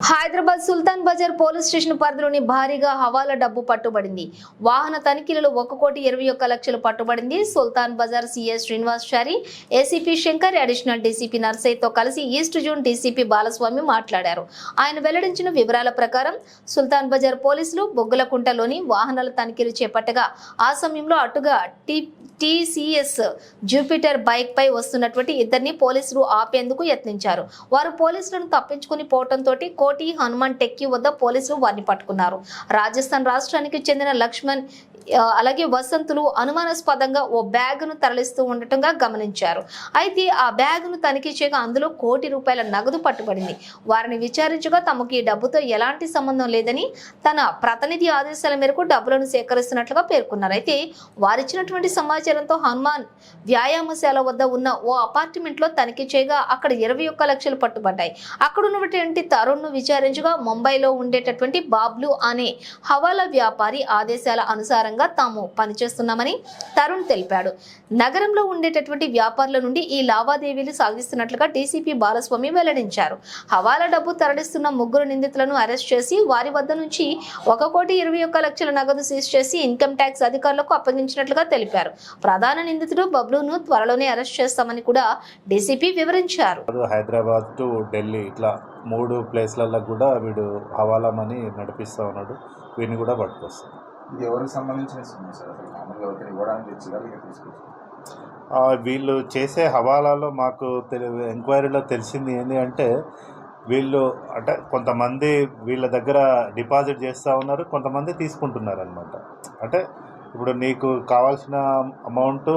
Hyderabad Sultan Bazar police station పరిధిలోని భారీగా హవాలా డబ్బు పట్టుబడింది. వాహన తనిఖీలలో ఒక కోటి ఇరవై ఒక్క లక్షలు పట్టుబడింది. Sultan Bazar CS Srinivas Chari ACP Shankar additional DCP నర్సయ్యతో కలిసి ఈస్ట్ జోన్ డీసీపీ బాలస్వామి మాట్లాడారు. ఆయన వెల్లడించిన వివరాల ప్రకారం సుల్తాన్ బజార్ పోలీసులు బొగ్గులకుంటలోని వాహనాల తనిఖీలు చేపట్టగా ఆ సమయంలో అటుగా టీ టీసీఎస్ జూపిటర్ బైక్ పై వస్తున్నటువంటి ఇద్దరిని పోలీసులు ఆపేందుకు యత్నించారు. వారు పోలీసులను తప్పించుకుని పోవడంతో కోటి హనుమాన్ టెక్కి వద్ద పోలీసులు వారిని పట్టుకున్నారు. రాజస్థాన్ రాష్ట్రానికి చెందిన లక్ష్మణ్ అలాగే వసంతులు అనుమానాస్పదంగా ఓ బ్యాగ్ను తరలిస్తూ ఉండటంగా గమనించారు. అయితే ఆ బ్యాగ్ను తనిఖీ చేయగా అందులో కోటి రూపాయల నగదు పట్టుబడింది. వారిని విచారించగా తమకు ఈ డబ్బుతో ఎలాంటి సంబంధం లేదని తన ప్రతినిధి ఆదేశాల మేరకు డబ్బులను సేకరిస్తున్నట్లుగా పేర్కొన్నారు. అయితే వారిచ్చినటువంటి సమాచారంతో హనుమాన్ వ్యాయామశాల వద్ద ఉన్న ఓ అపార్ట్మెంట్లో తనిఖీ చేయగా అక్కడ ఇరవై ఒక్క లక్షలు పట్టుబడ్డాయి. అక్కడ ఉన్నటువంటి తరుణ్ను విచారించగా ముంబైలో ఉండేటటువంటి బాబ్లు అనే హవాలా వ్యాపారి ఆదేశాల అనుసారంగా తాము పనిచేస్తున్నామని తరుణ్ తెలిపాడు. నగరంలో ఉండేటటువంటి వ్యాపారుల నుండి ఈ లావాదేవీలు సాగిస్తున్నట్లుగా డీసీపీ బాలస్వామి వెల్లడించారు. హవాలా డబ్బు తరలిస్తున్న ముగ్గురు నిందితులను అరెస్ట్ చేసి వారి వద్ద నుంచి ఒక కోటి ఇరవై ఒక్క లక్షల నగదు సీజ్ చేసి ఇన్కమ్ ట్యాక్స్ అధికారులకు అప్పగించినట్లుగా తెలిపారు. ప్రధాన నిందితుడు బబ్లూను త్వరలోనే అరెస్ట్ చేస్తామని కూడా డీసీపీ వివరించారు. హైదరాబాద్ టు ఢిల్లీ ఇట్లా మూడు ప్లేస్లలో కూడా వీడు హవాలా మనీ నడిపిస్తూ ఉన్నాడు. వీడిని కూడా పట్టుకొస్తాం. ఇది ఎవరికి సంబంధించిన సినిమా సార్? అసలు మామూలుగా ఎవరికి ఇవ్వడానికి తెచ్చిదా లేక తీసుకొచ్చి వీళ్ళు చేసే హవాలాలో మాకు తెలి ఎంక్వైరీలో తెలిసింది ఏంటి అంటే వీళ్ళు అంటే కొంతమంది వీళ్ళ దగ్గర డిపాజిట్ చేస్తూ ఉన్నారు కొంతమంది తీసుకుంటున్నారు అనమాట అంటే ఇప్పుడు నీకు కావాల్సిన అమౌంట్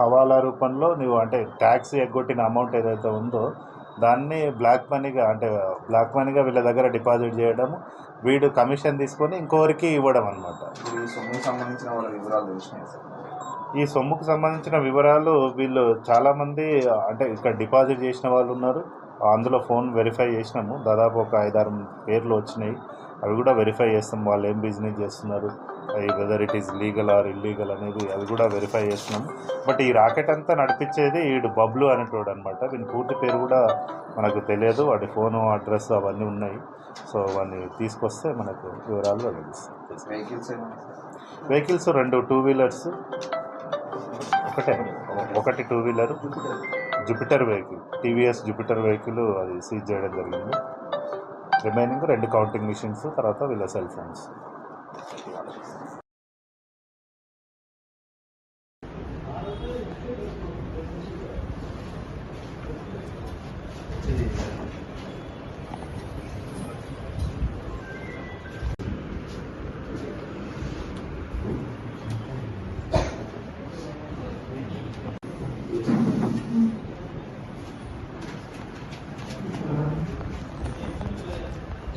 హవాలా రూపంలో నువ్వు అంటే ట్యాక్స్ ఎగ్గొట్టిన అమౌంట్ ఏదైతే ఉందో దాన్ని బ్లాక్ మనీగా అంటే బ్లాక్ మనీగా వీళ్ళ దగ్గర డిపాజిట్ చేయడం వీడు కమిషన్ తీసుకొని ఇంకొకరికి ఇవ్వడం అనమాట సంబంధించిన వాళ్ళ వివరాలు తెలిసినాయి ఈ సొమ్ముకు సంబంధించిన వివరాలు వీళ్ళు చాలామంది అంటే ఇక్కడ డిపాజిట్ చేసిన వాళ్ళు ఉన్నారు. అందులో ఫోన్ వెరిఫై చేసినాము. దాదాపు ఒక ఐదారు పేర్లు వచ్చినాయి. అవి కూడా వెరిఫై చేస్తాం. వాళ్ళు ఏం బిజినెస్ చేస్తున్నారు? Whether it is legal or illegal అనేది అవి కూడా వెరిఫై చేస్తున్నాము బట్ ఈ రాకెట్ అంతా నడిపించేది వీడు బబ్లు అనేటోడు అనమాట వీని పూర్తి పేరు కూడా మనకు తెలియదు. వాడి ఫోను అడ్రస్ అవన్నీ ఉన్నాయి. సో వాడిని తీసుకొస్తే మనకు వివరాలు వెహికల్స్ వెహికల్స్ రెండు టూ వీలర్స్ ఒకటే ఒకటి two wheeler Jupiter vehicle TVS Jupiter vehicle అది సీజ్ చేయడం జరిగింది. రిమైనింగ్ రెండు కౌంటింగ్ మిషన్స్ తర్వాత వీళ్ళ సెల్ ఫోన్స్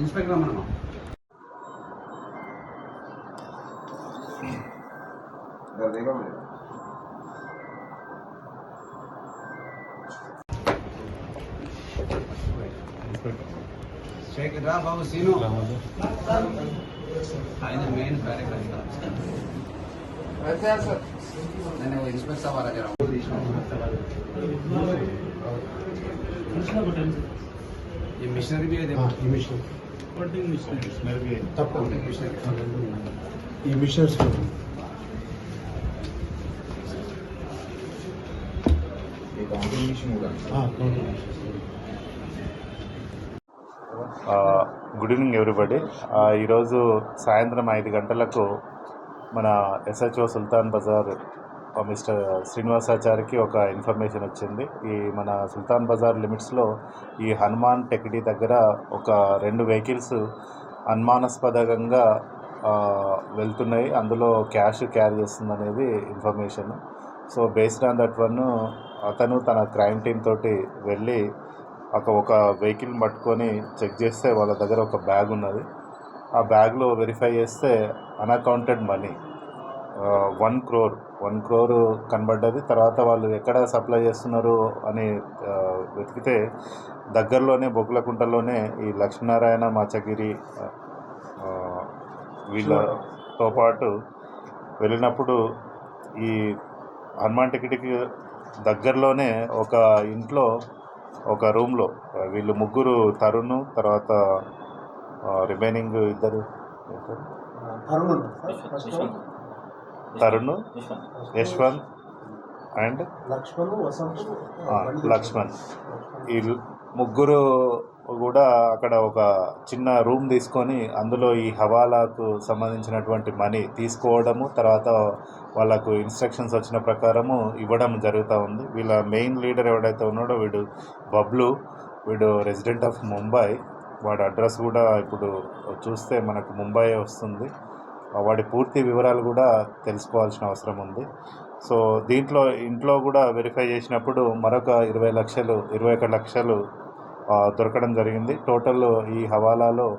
ఇన్స్పెక్టర్ రమ్మనమ్మా ఇలా దిగం లేదు శేఖర్ రా బాబు సీను ఆయన మెయిన్ కార్యక్రమం నేను ఇన్స్పెక్టర్ సాబ్ అలా జరా ये मिशनरी भी है देखो ఈ మిషన్ గుడ్ ఈవినింగ్ ఎవ్రీబడి ఈరోజు సాయంత్రం ఐదు గంటలకు మన ఎస్హెచ్ఓ సుల్తాన్ బజార్ మిస్టర్ శ్రీనివాసాచారికి ఒక ఇన్ఫర్మేషన్ వచ్చింది. ఈ మన సుల్తాన్ బజార్ లిమిట్స్లో ఈ హనుమాన్ టెక్డీ దగ్గర ఒక రెండు వెహికల్స్ అనుమానాస్పదంగా వెళ్తున్నాయి. అందులో క్యాష్ క్యారీ చేస్తుంది అనేది information. So based on that one అతను తన క్రైమ్ టీమ్ తోటి వెళ్ళి ఒక ఒక వెహికల్ పట్టుకొని చెక్ చేస్తే వాళ్ళ దగ్గర ఒక బ్యాగ్ ఉన్నది ఆ బ్యాగ్లో వెరిఫై చేస్తే unaccounted money. One crore one crore కనబడ్డది. తర్వాత వాళ్ళు ఎక్కడ సప్లై చేస్తున్నారు అని వెతికితే దగ్గరలోనే బొగ్గులకుంటలోనే ఈ లక్ష్మీనారాయణ మాచగిరి వీళ్ళతో పాటు వెళ్ళినప్పుడు ఈ హనుమాన్ టికెట్కి దగ్గరలోనే ఒక ఇంట్లో ఒక రూమ్లో వీళ్ళు ముగ్గురు తరుణ్ తర్వాత రిమైనింగ్ ఇద్దరు ఎవరు? అరుణ్ ఉన్నాడు sir first Tarun Yashwant. And? Lakshman ఈ ముగ్గురు కూడా అక్కడ ఒక చిన్న రూమ్ తీసుకొని అందులో ఈ హవాలాకు సంబంధించినటువంటి మనీ తీసుకోవడము తర్వాత వాళ్ళకు ఇన్స్ట్రక్షన్స్ వచ్చిన ప్రకారము ఇవ్వడం జరుగుతూ ఉంది. వీళ్ళ మెయిన్ లీడర్ ఎవడైతే ఉన్నాడో వీడు బబ్లు వీడు రెసిడెంట్ ఆఫ్ ముంబై. వాడి అడ్రస్ కూడా ఇప్పుడు చూస్తే మనకు ముంబై వస్తుంది. వాటి వాడి పూర్తి వివరాలు కూడా తెలుసుకోవాల్సిన అవసరం ఉంది. సో దీంట్లో ఇంట్లో కూడా వెరిఫై చేసినప్పుడు మరొక ఇరవై లక్షలు ఇరవై ఒక లక్షలు దొరకడం జరిగింది. టోటల్ ఈ హవాలాలో